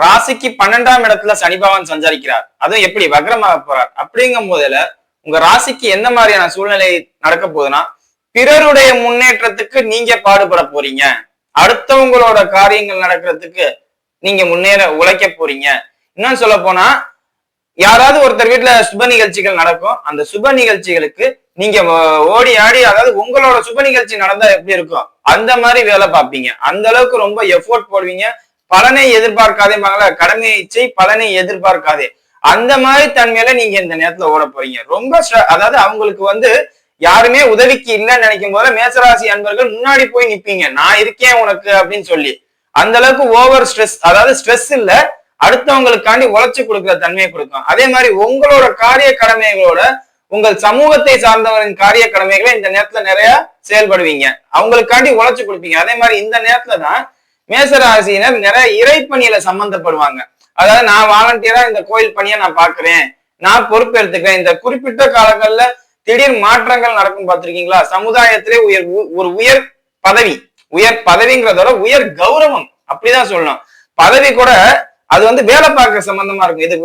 ராசிக்கு பன்னெண்டாம் இடத்துல சனி பகவான் சஞ்சரிக்கிறார். அதுவும் எப்படி வக்ரமாக போறார்? அப்படிங்கும் போதுல உங்க ராசிக்கு எந்த மாதிரியான சூழ்நிலை நடக்க போகுதுன்னா பிறருடைய முன்னேற்றத்துக்கு நீங்க பாடுபட போறீங்க. அடுத்தவங்களோட காரியங்கள் நடக்கிறதுக்கு நீங்க முன்னேற உழைக்க போறீங்க. இன்னும் சொல்ல போனா யாராவது ஒருத்தர் வீட்டுல சுப நிகழ்ச்சிகள் நடக்கும். அந்த சுப நிகழ்ச்சிகளுக்கு நீங்க ஓடி ஆடி அதாவது உங்களோட சுப நிகழ்ச்சி நடந்தா எப்படி இருக்கும்? அந்த மாதிரி வேலை பார்ப்பீங்க. அந்த அளவுக்கு ரொம்ப எஃபோர்ட் போடுவீங்க. பலனை எதிர்பார்க்காதே மகள கடமையை செய் பலனை எதிர்பார்க்காதே. அந்த மாதிரி தன்மையில நீங்க இந்த நேரத்துல ஓட போறீங்க. ரொம்ப அதாவது அவங்களுக்கு வந்து யாருமே உதவிக்கு இல்லைன்னு நினைக்கும் போது மேசராசி அன்பர்கள் முன்னாடி போய் நிப்பீங்க. நான் இருக்கேன் உனக்கு அப்படின்னு சொல்லி. அந்த அளவுக்கு ஓவர் ஸ்ட்ரெஸ் அதாவது ஸ்ட்ரெஸ் இல்ல அடுத்தவங்களுக்காண்டி உழைச்சு கொடுக்குற தன்மையை கொடுக்கும். அதே மாதிரி உங்களோட காரிய கடமைகளோட உங்கள் சமூகத்தை சார்ந்தவரின் காரிய கடமைகளை இந்த நேரத்துல நிறைய செயல்படுவீங்க. அவங்களுக்காண்டி உழைச்சு கொடுப்பீங்க. அதே மாதிரி இந்த நேரத்துல தான் மேசராசியினர் நிறைய இறைப்பணியில சம்பந்தப்படுவாங்க. அதாவது நான் வாலண்டியரா இந்த கோயில் பணியை நான் பாக்குறேன் நான் பொறுப்பெடுத்துக்கிறேன் இந்த குறிப்பிட்ட காலங்கள்ல திடீர் மாற்றங்கள் நடக்கும் பார்த்திருக்கீங்களா? சமுதாயத்திலே உயர் உ- ஒரு உயர் பதவி உயர் பதவிங்கிறதோட உயர் கௌரவம் அப்படிதான் சொல்லணும். பதவி கூட அது வந்து வேலை பார்க்க சம்பந்தமா இருக்கும். இது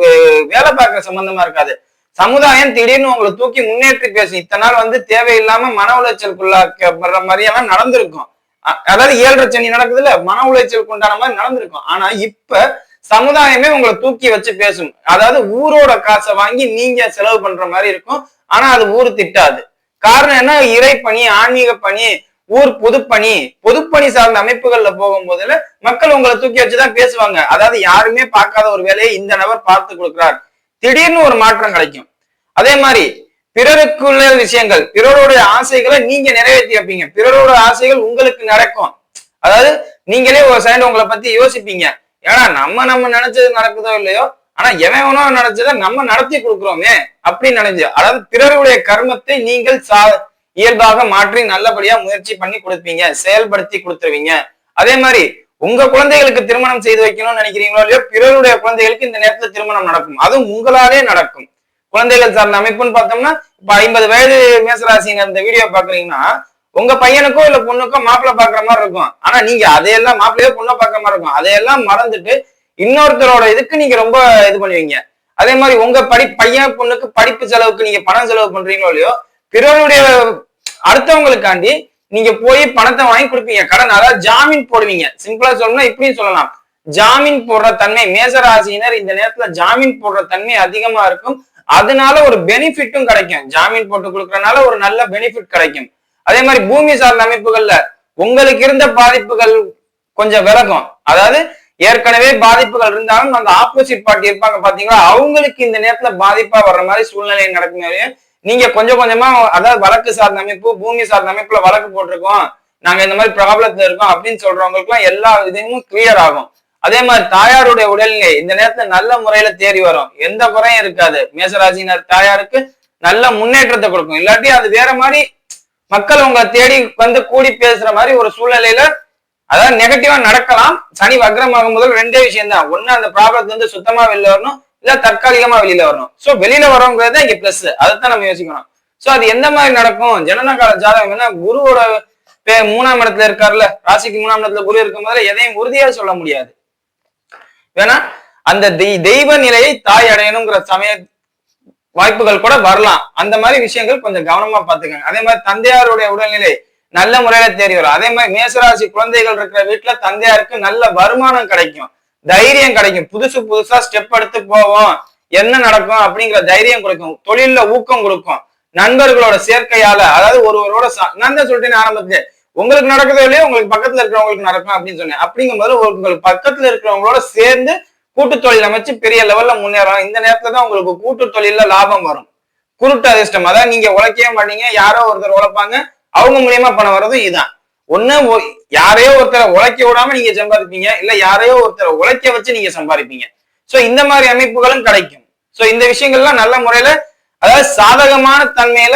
வேலை பார்க்க சம்பந்தமா இருக்காது. சமுதாயம் திடீர்னு உங்களை தூக்கி முன்னேற்றி பேசும். இத்தனை நாள் வந்து தேவையில்லாம மன உளைச்சலுக்குள்ளாக்கப்படுற மாதிரி எல்லாம் நடந்திருக்கும். அதாவது ஏழரை சனி நடக்குதுல்ல மன உளைச்சலுக்கு உண்டான மாதிரி நடந்திருக்கும். ஆனா இப்ப சமுதாயமே உங்களை தூக்கி வச்சு பேசும். அதாவது ஊரோட காசை வாங்கி நீங்க செலவு பண்ற மாதிரி இருக்கும். ஆனா அது ஊர் திட்டாது. காரணம் என்ன? இறைப்பணி ஆன்மீக பணி ஊர் பொதுப்பணி பொதுப்பணி சார்ந்த அமைப்புகள்ல போகும்போதுல மக்கள் உங்களை தூக்கி வச்சுதான் பேசுவாங்க. அதாவது யாருமே பார்க்காத ஒரு வேலையை இந்த நபர் பார்த்து கொடுக்கிறார். திடீர்னு ஒரு மாற்றம் கிடைக்கும். அதே மாதிரி பிறருக்குள்ள விஷயங்கள் பிறருடைய ஆசைகளை நீங்க நிறைவேற்றி வைப்பீங்க. பிறரோட ஆசைகள் உங்களுக்கு நடக்கும். அதாவது நீங்களே ஒரு சைடு உங்களை பத்தி யோசிப்பீங்க. ஏன்னா நம்ம நம்ம நினைச்சது நடக்குதோ இல்லையோ? ஆனா எவனோ நினைச்சதை நம்ம நடத்தி கொடுக்குறோமே அப்படின்னு நினைஞ்சு அதாவது பிறருடைய கர்மத்தை நீங்கள் சா இயல்பாக மாற்றி நல்லபடியா முயற்சி பண்ணி கொடுப்பீங்க. செயல்படுத்தி கொடுத்துருவீங்க. அதே மாதிரி உங்க குழந்தைகளுக்கு திருமணம் செய்து வைக்கணும்னு நினைக்கிறீங்களோ இல்லையோ பிறருடைய குழந்தைகளுக்கு இந்த நேரத்துல திருமணம் நடக்கும். அதுவும் உங்களாலே நடக்கும். குழந்தைகள் சார்ந்த அமைப்புன்னு பார்த்தோம்னா இப்ப ஐம்பது வயது மேசராசிங்க இந்த வீடியோ பாக்குறீங்கன்னா உங்க பையனுக்கோ இல்ல பொண்ணுக்கோ மாப்பிள்ளை பாக்குற மாதிரி இருக்கும். ஆனா நீங்க அதையெல்லாம் மாப்பிள்ளையோ பொண்ணோ பாக்குற மாதிரி இருக்கும். அதையெல்லாம் மறந்துட்டு இன்னொருத்தரோட இதுக்கு நீங்க ரொம்ப இது பண்ணுவீங்க. அதே மாதிரி உங்க படி பையன் பொண்ணுக்கு படிப்பு செலவுக்கு நீங்க பணம் செலவு பண்றீங்களோ இல்லையோ பிறருடைய அடுத்தவங்களுக்காண்டி நீங்க போய் பணத்தை வாங்கி கொடுப்பீங்க. கடன் அதாவது ஜாமீன் போடுவீங்க. சிம்பிளா சொல்லணும்னா இப்படியும் சொல்லலாம். ஜாமீன் போடுற தன்மை மேசராசியினர் இந்த நேரத்துல ஜாமீன் போடுற தன்மை அதிகமா இருக்கும். அதனால ஒரு பெனிஃபிட்டும் கிடைக்கும். ஜாமீன் போட்டு கொடுக்கறனால ஒரு நல்ல பெனிஃபிட் கிடைக்கும். அதே மாதிரி பூமி சார்ந்த அமைப்புகள்ல உங்களுக்கு இருந்த பாதிப்புகள் கொஞ்சம் விலகும். அதாவது ஏற்கனவே பாதிப்புகள் இருந்தாலும் அந்த ஆப்போசிட் பார்ட்டி இருப்பாங்க பாத்தீங்களா? அவங்களுக்கு இந்த நேரத்துல பாதிப்பா வர்ற மாதிரி சூழ்நிலை நடக்கும் நீங்க கொஞ்சம் கொஞ்சமா அதாவது வழக்கு சார்ந்த அமைப்பு பூமி சார்ந்த அமைப்புல வழக்கு போட்டிருக்கோம். நாங்க இந்த மாதிரி ப்ராப்ளத்துல இருக்கோம் அப்படின்னு சொல்றவங்களுக்கு எல்லாம் எல்லா இதையும் கிளியர் ஆகும். அதே மாதிரி தாயாருடைய உடல்நிலை இந்த நேரத்துல நல்ல முறையில தேறி வரும். எந்த குறையும் இருக்காது. மேசராசினர் தாயாருக்கு நல்ல முன்னேற்றத்தை கொடுக்கும். இல்லாட்டி அது வேற மாதிரி மக்கள் உங்களை தேடி வந்து கூடி பேசுற மாதிரி ஒரு சூழ்நிலையில அதாவது நெகட்டிவா நடக்கலாம். சனி வக்ரமாகும் முதல் ரெண்டே விஷயம் தான் ஒண்ணு அந்த ப்ராப்ளத்துல இருந்து சுத்தமா வெளியில வரணும். இல்ல தற்காலிகமா வெளியில வரணும். சோ வெளியில வரவங்கிறது இங்க பிளஸ் அதைத்தான் நம்ம யோசிக்கணும். சோ அது எந்த மாதிரி நடக்கும்? ஜனனகால ஜாதகம் என்ன குருவோட பே- மூணாம் இடத்துல இருக்காருல்ல. ராசிக்கு மூணாம் இடத்துல குரு இருக்கும் போதுல எதையும் உறுதியா சொல்ல முடியாது. வேணா அந்த தெய்- தெய்வ நிலையை தாய் அடையணுங்கிற சமய வாய்ப்புகள் கூட வரலாம். அந்த மாதிரி விஷயங்கள் கொஞ்சம் கவனமா பாத்துக்கோங்க அதே மாதிரி தந்தையாருடைய உடல்நிலை நல்ல முறையில தேறி வரும். அதே மாதிரி மேசராசி குழந்தைகள் இருக்கிற வீட்டுல தந்தையாருக்கு நல்ல வருமானம் கிடைக்கும். தைரியம் கிடைக்கும். புதுசு புதுசா ஸ்டெப் எடுத்து போவோம். என்ன நடக்கும் அப்படிங்கிற தைரியம் கொடுக்கும். தொழில்ல ஊக்கம் கொடுக்கும். நண்பர்களோட சேர்க்கையால அதாவது ஒருவரோட ச- நான் தான் சொல்லிட்டேன் ஆரம்பத்துல உங்களுக்கு நடக்குதோ இல்லையோ உங்களுக்கு பக்கத்துல இருக்கிறவங்களுக்கு நடக்கும் அப்படின்னு சொன்னேன். அப்படிங்கும்போது உங்களுக்கு பக்கத்துல இருக்கிறவங்களோட சேர்ந்து கூட்டு தொழில் அமைச்சு பெரிய லெவல்ல முன்னேறலாம் இந்த நேரத்துல தான் உங்களுக்கு கூட்டு தொழில லாபம் வரும். குருட்டு அதிர்ஷ்டம். அதான் நீங்க உழைக்கவே மாட்டீங்க. யாரோ ஒருத்தர் உழைப்பாங்க. அவங்க மூலியமா பணம் வர்றதும் இதுதான் ஒண்ணு யாரையோ ஒருத்தரை உழைக்க விடாம நீங்க சம்பாதிப்பீங்க. இல்ல யாரையோ ஒருத்தரை உழைக்க வச்சு நீங்க சம்பாதிப்பீங்க. சோ இந்த மாதிரி அமைப்புகளும் கிடைக்கும். சோ இந்த விஷயங்கள்லாம் நல்ல முறையில அதாவது சாதகமான தன்மையில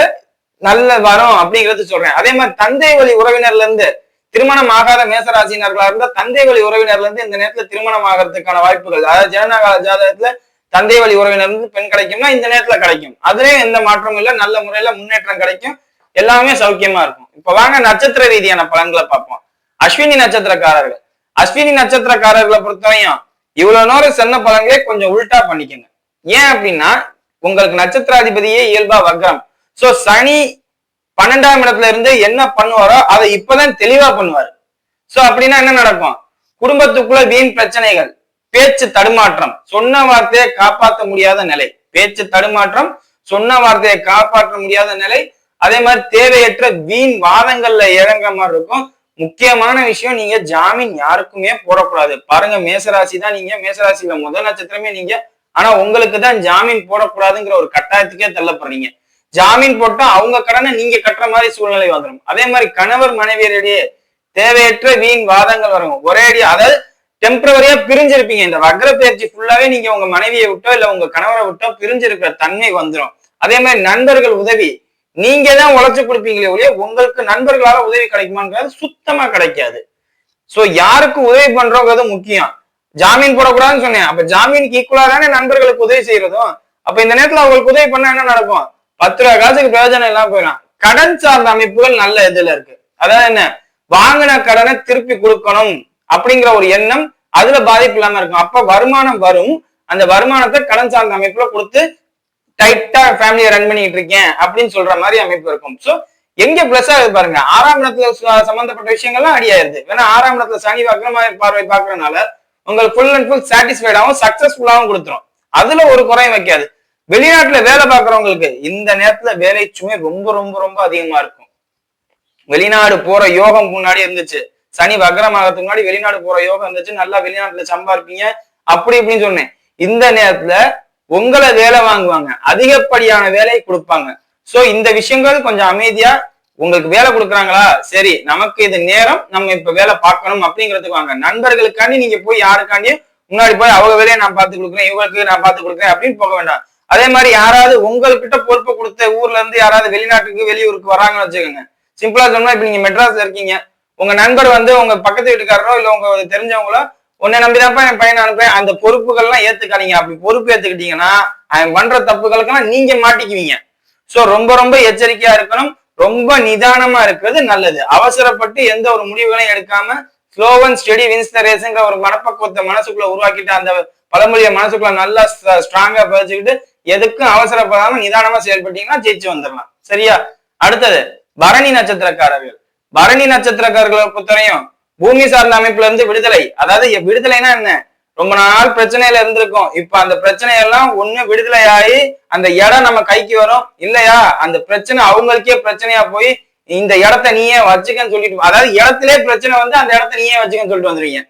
நல்ல வரும் அப்படிங்கறது சொல்றேன். அதே மாதிரி தந்தை வழி உறவினர்ல இருந்து திருமணம் ஆகாத மேசராசினர்களா இருந்தா தந்தை வழி உறவினர்ல இருந்து இந்த நேரத்துல திருமணம் ஆகிறதுக்கான வாய்ப்புகள். அதாவது ஜனநாயக ஜாதகத்துல தந்தை வழி உறவினர் இருந்து பெண் கிடைக்கும்னா இந்த நேரத்துல கிடைக்கும். அதுலயும் எந்த மாற்றமும் இல்லை. நல்ல முறையில முன்னேற்றம் கிடைக்கும். எல்லாமே சௌக்கியமா இருக்கும். இப்ப வாங்க நட்சத்திர ரீதியான பலன்களை பார்ப்போம். அஸ்வினி நட்சத்திரக்காரர்கள். அஸ்வினி நட்சத்திரக்காரர்களை பொறுத்தவரையும் இவ்வளவு நேரம் சொன்ன பலன்களே கொஞ்சம் உல்டா பண்ணிக்கோங்க. ஏன் அப்படின்னா உங்களுக்கு நட்சத்திராதிபதியே இயல்பா வக்ரம். சோ சனி பன்னெண்டாம் இடத்துல இருந்து என்ன பண்ணுவாரோ அதை இப்பதான் தெளிவா பண்ணுவாரு. சோ அப்படின்னா என்ன நடக்கும்? குடும்பத்துக்குள்ள வீண் பிரச்சனைகள் பேச்சு தடுமாற்றம். சொன்ன வார்த்தையை காப்பாற்ற முடியாத நிலை. பேச்சு தடுமாற்றம் சொன்ன வார்த்தையை காப்பாற்ற முடியாத நிலை. அதே மாதிரி தேவையற்ற வீண் வாதங்கள்ல இறங்குற மாதிரி இருக்கும். முக்கியமான விஷயம் நீங்க ஜாமீன் யாருக்குமே போடக்கூடாது. பாருங்க மேசராசி தான் நீங்க. மேசராசியில முதல் நட்சத்திரமே நீங்க. ஆனா உங்களுக்கு தான் ஜாமீன் போடக்கூடாதுங்கிற ஒரு கட்டாயத்துக்கே தள்ளப்படுறீங்க. ஜாமீன் போட்டா அவங்க கடனை நீங்க கட்டுற மாதிரி சூழ்நிலை வந்துடும் அதே மாதிரி கணவர் மனைவியரிடையே தேவையற்ற வீண் வாதங்கள் வரும். ஒரே அடி அதாவது டெம்பரவரியா பிரிஞ்சிருப்பீங்க. இந்த வக்ர பயிற்சி ஃபுல்லாவே நீங்க உங்க மனைவியை விட்டோ இல்ல உங்க கணவரை விட்டோ பிரிஞ்சிருக்கிற தன்மை வந்துடும் அதே மாதிரி நண்பர்கள் உதவி. நீங்க தான் உழைச்சு கொடுப்பீங்களே ஒழிய உங்களுக்கு நண்பர்களால உதவி கிடைக்குமாங்கிறது சுத்தமா கிடைக்காது. சோ யாருக்கு உதவி பண்றோங்கிறது முக்கியம். ஜாமீன் போடக்கூடாதுன்னு சொன்னேன். அப்ப ஜாமீனுக்கு ஈக்குவலா தானே நண்பர்களுக்கு உதவி செய்யறதும் அப்ப இந்த நேரத்துல அவங்களுக்கு உதவி பண்ணா என்ன நடக்கும்? பத்து ரூபா காசுக்கு பிரயோஜனம் எல்லாம் போயிடும். கடன் சார்ந்த அமைப்புகள் நல்ல இதுல இருக்கு. அதாவது என்ன? வாங்கின கடனை திருப்பி கொடுக்கணும் அப்படிங்கிற ஒரு எண்ணம் அதுல பாதிப்பு இல்லாம இருக்கும். அப்ப வருமானம் வரும். அந்த வருமானத்தை கடன் சார்ந்த அமைப்புல கொடுத்து டைட்டா ஃபேமிலியை ரன் பண்ணிட்டு இருக்கேன் அப்படின்னு சொல்ற மாதிரி அமைப்பு இருக்கும். சோ எங்க பிளஸ் ஆகுது பாருங்க. ஆறாம் இடத்துல ச- சம்பந்தப்பட்ட விஷயங்கள்லாம் அடியாயிருது ஏன்னா ஆறாம் இடத்துல சனி வக்ரமா பார்வை பார்க்கறதுனால உங்களுக்கு ஃபுல் அண்ட் ஃபுல் சாட்டிஸ்ஃபைடாகவும் சக்சஸ்ஃபுல்லாகவும் கொடுத்துரும். அதுல ஒரு குறையும் வைக்காது. வெளிநாட்டுல வேலை பார்க்கறவங்களுக்கு இந்த நேரத்துல வேலை சுமை ரொம்ப ரொம்ப ரொம்ப அதிகமா இருக்கும். வெளிநாடு போற யோகம் முன்னாடி இருந்துச்சு. சனி வக்ரமாகறதுக்கு முன்னாடி வெளிநாடு போற யோகம் இருந்துச்சு. நல்லா வெளிநாட்டுல சம்பாதிப்பீங்க. அப்படி இப்படின்னு சொன்னேன். இந்த நேரத்துல உங்களை வேலை வாங்குவாங்க. அதிகப்படியான வேலை கொடுப்பாங்க. சோ இந்த விஷயங்கள் கொஞ்சம் அமைதியா உங்களுக்கு வேலை கொடுக்குறாங்களா? சரி நமக்கு இது நேரம். நம்ம இப்ப வேலை பார்க்கணும் அப்படிங்கிறதுக்கு வாங்க. நண்பர்களுக்காண்டி நீங்க போய் யாருக்காண்டியும் முன்னாடி போய் அவங்க வேலையை நான் பார்த்து கொடுக்குறேன். இவங்களுக்கு நான் பார்த்து கொடுக்குறேன் அப்படின்னு போக வேண்டாம். அதே மாதிரி யாராவது உங்கள்கிட்ட பொறுப்பு கொடுத்த ஊர்ல இருந்து யாராவது வெளிநாட்டுக்கு வெளியூருக்கு வராங்கன்னு வச்சுக்கோங்க. சிம்பிளா சொன்னா இப்ப நீங்க மெட்ராஸ்ல இருக்கீங்க. உங்க நண்பர் வந்து உங்க பக்கத்து வீட்டுக்காரரோ இல்ல உங்க தெரிஞ்சவங்களோ உன்னை நம்பிதான்ப்பா என் பையனை அனுப்பேன் அந்த பொறுப்புகள்லாம் ஏத்துக்காதீங்க. அப்படி பொறுப்பு ஏத்துக்கிட்டீங்கன்னா அவன் பண்ற தப்புகளுக்கெல்லாம் நீங்க மாட்டிக்குவீங்க. சோ ரொம்ப ரொம்ப எச்சரிக்கையா இருக்கணும். ரொம்ப நிதானமா இருக்கிறது நல்லது. அவசரப்பட்டு எந்த ஒரு முடிவுகளையும் எடுக்காம slow and steady wins the ரேஸுங்கிற ஒரு மனப்பக்குவத்தை மனசுக்குள்ள உருவாக்கிட்டு அந்த பழமொழியை மனசுக்குள்ள நல்லா ஸ்ட்ராங்கா பதிச்சுக்கிட்டு எதுக்கும் அவசரப்படாம நிதானமா செயல்பட்டீங்கன்னா ஜெயிச்சு வந்துடலாம் சரியா? அடுத்தது பரணி நட்சத்திரக்காரர்கள். பரணி நட்சத்திரக்காரர்களை பொறுத்தவரையும் பூமி சார்ந்த அமைப்புல இருந்து விடுதலை. அதாவது எ- விடுதலைனா என்ன? ரொம்ப நாள் பிரச்சனையில இருந்திருக்கும். இப்ப அந்த பிரச்சனை எல்லாம் ஒண்ணு விடுதலை ஆகி அந்த இடம் நம்ம கைக்கு வரும். இல்லையா? அந்த பிரச்சனை அவங்களுக்கே பிரச்சனையா போய் இந்த இடத்த நீயே வச்சுக்கன்னு சொல்லிட்டு அதாவது இடத்திலே பிரச்சனை வந்து அந்த இடத்த நீயே வச்சுக்கன்னு சொல்லிட்டு வந்துருவீங்க.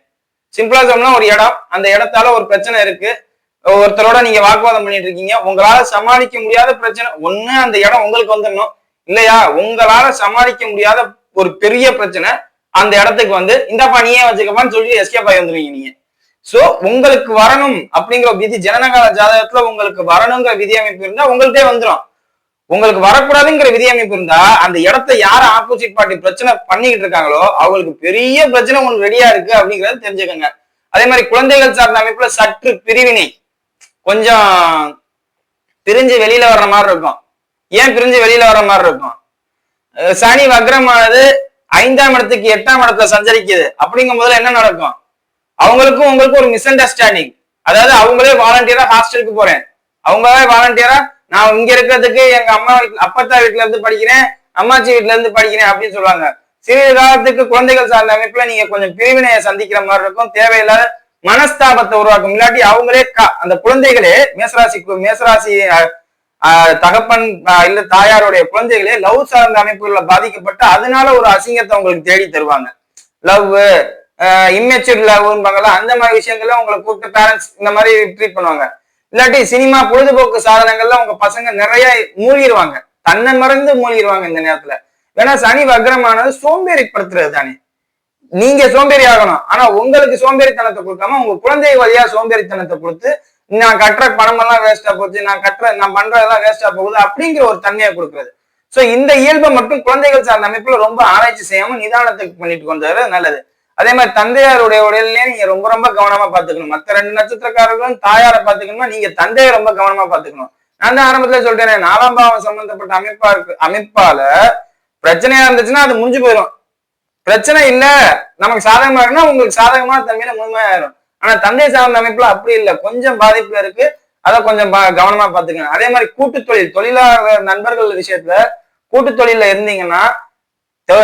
சிம்பிளா சொல்லணும் ஒரு இடம். அந்த இடத்தால ஒரு பிரச்சனை இருக்கு. ஒருத்தரோட நீங்க வாக்குவாதம் பண்ணிட்டு இருக்கீங்க உங்களால சமாளிக்க முடியாத பிரச்சனை ஒண்ணு அந்த இடம் உங்களுக்கு வந்துடணும். இல்லையா? உங்களால சமாளிக்க முடியாத ஒரு பெரிய பிரச்சனை அந்த இடத்துக்கு வந்து இந்தாப்பா நீயே வச்சுக்கப்பான்னு சொல்லி எஸ்கேப் ஆகி வந்துருவீங்க நீங்க. சோ உங்களுக்கு வரணும் அப்படிங்கிற விதி ஜனனகால ஜாதகத்துல உங்களுக்கு வரணுங்கிற விதி அமைப்பு இருந்தா உங்கள்கிட்டே வந்துடும் உங்களுக்கு வரக்கூடாதுங்கிற விதி அமைப்பு இருந்தா அந்த இடத்த யார ஆப்போசிட் பார்ட்டி பிரச்சனை பண்ணிக்கிட்டு இருக்காங்களோ அவங்களுக்கு பெரிய பிரச்சனை ஒன்று ரெடியா இருக்கு அப்படிங்கறத தெரிஞ்சுக்கோங்க. அதே மாதிரி குழந்தைகள் சார்ந்த அமைப்புல சற்று பிரிவினை. கொஞ்சம் பிரிஞ்சு வெளியில வர்ற மாதிரி இருக்கும். ஏன் பிரிஞ்சு வெளியில வர்ற மாதிரி இருக்கும்? சனி வக்ரமானது ஐந்தாம் இடத்துக்கு எட்டாம் இடத்துல சஞ்சரிக்குது. அப்படிங்கும் போதுல என்ன நடக்கும்? அவங்களுக்கும் உங்களுக்கும் ஒரு மிஸ் அண்டர்ஸ்டாண்டிங் அதாவது அவங்களே வாலண்டியரா ஹாஸ்டலுக்கு போறேன். அவங்களே வாலண்டியரா நான் இங்க இருக்கிறதுக்கு எங்க அம்மா வீட்டுல அப்பத்தா வீட்டுல இருந்து படிக்கிறேன் அம்மாச்சி வீட்டுல இருந்து படிக்கிறேன் அப்படின்னு சொல்லுவாங்க. சிறிது காலத்துக்கு குழந்தைகள் சார்ந்த அமைப்புல நீங்க கொஞ்சம் பிரிவினையை சந்திக்கிற மாதிரி இருக்கும். தேவையில்லாத மனஸ்தாபத்தை உருவாக்கும். இல்லாட்டி அவங்களே க- அந்த குழந்தைகளே மேசராசி மேசராசி தகப்பன் இல்ல தாயாருடைய குழந்தைகளே லவ் சார்ந்த அமைப்புகள்ல பாதிக்கப்பட்டு அதனால ஒரு அசிங்கத்தை உங்களுக்கு தேடி தருவாங்க. லவ் இம்மெச்சூர் லவ்பாங்கல்ல அந்த மாதிரி விஷயங்கள்ல உங்களை கூப்பிட்டு பேரண்ட்ஸ் இந்த மாதிரி ட்ரீட் பண்ணுவாங்க. இல்லாட்டி சினிமா பொழுதுபோக்கு சாதனங்கள்ல உங்க பசங்க நிறைய மூழ்கிடுவாங்க தன்னை மறந்து மூழ்கிடுவாங்க இந்த நேரத்துல. ஏன்னா சனி வக்ரமானது சோம்பேறிப்படுத்துறது தானே நீங்க சோம்பேறி ஆகணும் ஆனா உங்களுக்கு சோம்பேறித்தனத்தை கொடுக்காம உங்க குழந்தை வழியா சோம்பேறித்தனத்தை கொடுத்து நான் கட்டுற பணமெல்லாம் வேஸ்டா போச்சு நான் கட்டுற நான் பண்றதெல்லாம் வேஸ்டா போகுது அப்படிங்கிற ஒரு தன்மையை கொடுக்குறது. சோ இந்த இயல்பை மட்டும் குழந்தைகள் சார்ந்த அமைப்புல ரொம்ப ஆராய்ச்சி செய்யாம நிதானத்துக்கு பண்ணிட்டு கொண்டு வர நல்லது. அதே மாதிரி தந்தையாருடைய உடல்நிலையை நீங்க ரொம்ப ரொம்ப கவனமா பாத்துக்கணும் மத்த ரெண்டு நட்சத்திரக்காரர்களும் தாயாரை பாத்துக்கணுமா நீங்க தந்தையை ரொம்ப கவனமா பாத்துக்கணும் நான் தான் ஆரம்பத்துல சொல்றேன் நாலாம் பாவம் சம்பந்தப்பட்ட அமைப்பா இருக்கு அமைப்பால பிரச்சனையா இருந்துச்சுன்னா அது முடிஞ்சு போயிடும் பிரச்சனை இல்ல. நமக்கு சாதகமா இருக்குன்னா உங்களுக்கு சாதகமான தன்மையில முழுமையாயிரும் ஆனா தந்தை சார்ந்த அமைப்புல அப்படி இல்ல. கொஞ்சம் பாதிப்புல இருக்கு. அதை கொஞ்சம் பா- கவனமா பாத்துக்கணும் அதே மாதிரி கூட்டு தொழில் தொழிலாளர் நண்பர்கள் விஷயத்துல கூட்டு தொழில இருந்தீங்கன்னா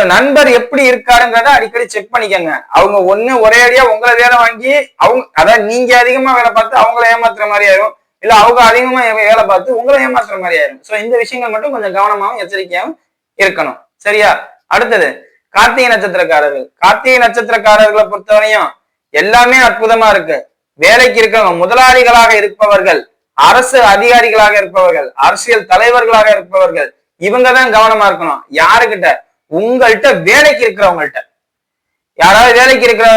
நண்பர் எப்படி இருக்காருங்கிறத அடிக்கடி செக் பண்ணிக்கோங்க. அவங்க ஒண்ணு ஒரே அடியா உங்களை வேலை வாங்கி அவங்க அதான் நீங்க அதிகமா வேலை பார்த்து அவங்கள ஏமாத்துற மாதிரி ஆயிரும். இல்ல அவங்க அதிகமா வேலை பார்த்து உங்களை ஏமாத்துற மாதிரி ஆயிரும். சோ இந்த விஷயங்கள் மட்டும் கொஞ்சம் கவனமாவும் எச்சரிக்கையாவும் இருக்கணும். சரியா? அடுத்தது கார்த்திகை நட்சத்திரக்காரர்கள். கார்த்திகை நட்சத்திரக்காரர்களை பொறுத்தவரையும் எல்லாமே அற்புதமா இருக்கு. வேலைக்கு இருக்கவங்க முதலாளிகளாக இருப்பவர்கள் அரசு அதிகாரிகளாக இருப்பவர்கள் அரசியல் தலைவர்களாக இருப்பவர்கள் இவங்க தான் கவனமா இருக்கணும். யாருக்கிட்ட உங்கள்கிட்ட வேலைக்கு இருக்கிறவங்கள்ட்ட. யாராவது வேலைக்கு இருக்கிற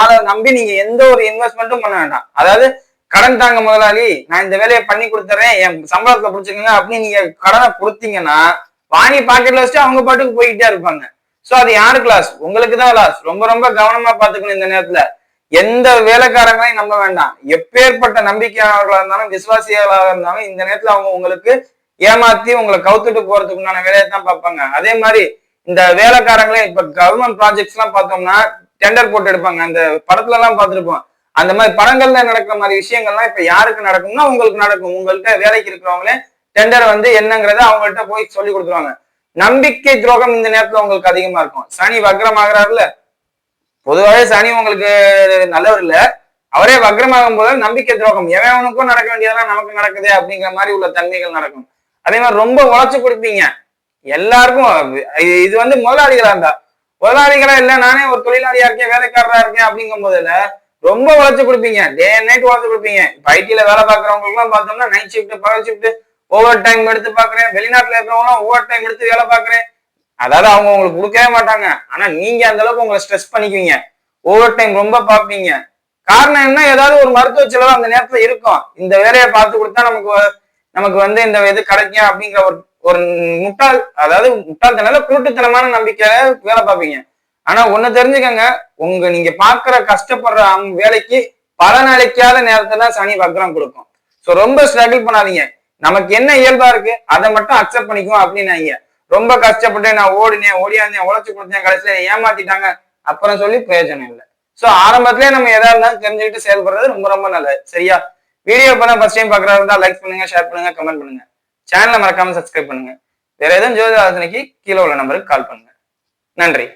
ஆளை நம்பி நீங்க எந்த ஒரு இன்வெஸ்ட்மெண்ட்டும் பண்ண வேண்டாம். அதாவது கடன் தாங்க முதலாளி நான் இந்த வேலையை பண்ணி கொடுத்துறேன் என் சம்பளத்துல பிடிச்சிக்கோங்க அப்படின்னு நீங்க கடனை கொடுத்தீங்கன்னா வாங்கி பாக்கெட்ல வச்சுட்டு அவங்க பாட்டுக்கு போய்கிட்டே இருப்பாங்க. சோ அது யாருக்கு லாஸ் உங்களுக்கு தான் லாஸ் ரொம்ப ரொம்ப கவனமா பாத்துக்கணும் இந்த நேரத்துல. எந்த வேலைக்காரங்களையும் நம்ப வேண்டாம். எப்பேற்பட்ட நம்பிக்கையாளர்களா இருந்தாலும் விசுவாசிகளாக இருந்தாலும் இந்த நேரத்துல அவங்க உங்களுக்கு ஏமாத்தி உங்களை கவுத்துட்டு போறதுக்கு உண்டான வேலையை தான் பார்ப்பாங்க. அதே மாதிரி இந்த வேலைக்காரங்களே இப்ப கவர்மெண்ட் ப்ராஜெக்ட்ஸ் எல்லாம் பார்த்தோம்னா டெண்டர் போட்டு எடுப்பாங்க. அந்த படத்துல எல்லாம் பார்த்துருப்போம். அந்த மாதிரி படங்கள்ல நடக்கிற மாதிரி விஷயங்கள்லாம் இப்ப யாருக்கு நடக்கும்னா உங்களுக்கு நடக்கும். உங்கள்கிட்ட வேலைக்கு இருக்கிறவங்களே டெண்டர் வந்து என்னங்கிறத அவங்கள்ட்ட போய் சொல்லி கொடுத்துருவாங்க. நம்பிக்கை துரோகம் இந்த நேரத்துல உங்களுக்கு அதிகமா இருக்கும். சனி வக்ரம் ஆகுறாருல பொதுவாகவே சனி உங்களுக்கு நல்லவர் இல்ல அவரே வக்ரமாகும் போது நம்பிக்கை துரோகம். எவனுக்கும் நடக்க வேண்டியதெல்லாம் நமக்கு நடக்குதே அப்படிங்கிற மாதிரி உள்ள தன்மைகள் நடக்கும். அதே மாதிரி ரொம்ப உழைச்சு கொடுப்பீங்க. எல்லாருக்கும் இது- இது வந்து முதலாளிகளா இருந்தா. முதலாளிகளா இல்ல நானே ஒரு தொழிலாளியா இருக்கேன் வேலைக்காரரா இருக்கேன் அப்படிங்கும் போதுல ரொம்ப உழைச்சு கொடுப்பீங்க. டே நைட் உழைச்சு கொடுப்பீங்க. இப்ப ஐடியில வேலை பாக்குறவங்களுக்கு எல்லாம் பார்த்தோம்னா நைட் ஷிஃப்ட் பகல் ஷிஃப்ட் ஓவர் டைம் எடுத்து பாக்குறேன். வெளிநாட்டுல இருக்கிறவங்க ஓவர் டைம் எடுத்து வேலை பாக்குறேன். அதாவது அவங்க உங்களுக்கு கொடுக்கவே மாட்டாங்க. ஆனா நீங்க அந்த அளவுக்கு உங்களை ஸ்ட்ரெஸ் பண்ணிக்குவீங்க. ஓவர் டைம் ரொம்ப பார்ப்பீங்க காரணம் என்ன? ஏதாவது ஒரு மருத்துவ செலவு அந்த நேரத்துல இருக்கும். இந்த வேலையை பார்த்து கொடுத்தா நமக்கு நமக்கு வந்து இந்த இது கிடைக்கும் அப்படிங்கிற ஒரு ஒரு முட்டாள் அதாவது முட்டாள்தனால குருட்டுத்தனமான நம்பிக்கையில வேலை பார்ப்பீங்க. ஆனா ஒண்ணு தெரிஞ்சுக்கங்க. உங்க நீங்க பாக்குற கஷ்டப்படுற வேலைக்கு பலன் அளிக்காத நேரத்துல தான் சனி வக்ரம் கொடுக்கும். ஸோ ரொம்ப ஸ்ட்ரகிள் பண்ணாதீங்க. நமக்கு என்ன இயல்பா இருக்கு அதை மட்டும் அக்செப்ட் பண்ணிக்குவோம் அப்படின்னாங்க. ரொம்ப கஷ்டப்பட்டு நான் ஓடினேன் ஓடியாந்தேன் உழைச்சு கொடுத்தேன் கடைசியில ஏமாத்திட்டாங்க அப்புறம் சொல்லி பிரயோஜனம் இல்லை. சோ ஆரம்பத்திலே நம்ம எதா இருந்தாலும் தெரிஞ்சுக்கிட்டு செயல்படுறது ரொம்ப ரொம்ப நல்லது. சரியா? வீடியோ இப்போ தான் ஃபர்ஸ்ட் டைம் பார்க்குறதா இருந்தா லைக் பண்ணுங்க ஷேர் பண்ணுங்க கமெண்ட் பண்ணுங்க. சேனலை மறக்காம சப்ஸ்கிரைப் பண்ணுங்க. வேற எதுவும் ஜோதி ஆலோசனைக்கு கீழே உள்ள நம்பருக்கு கால் பண்ணுங்க. நன்றி.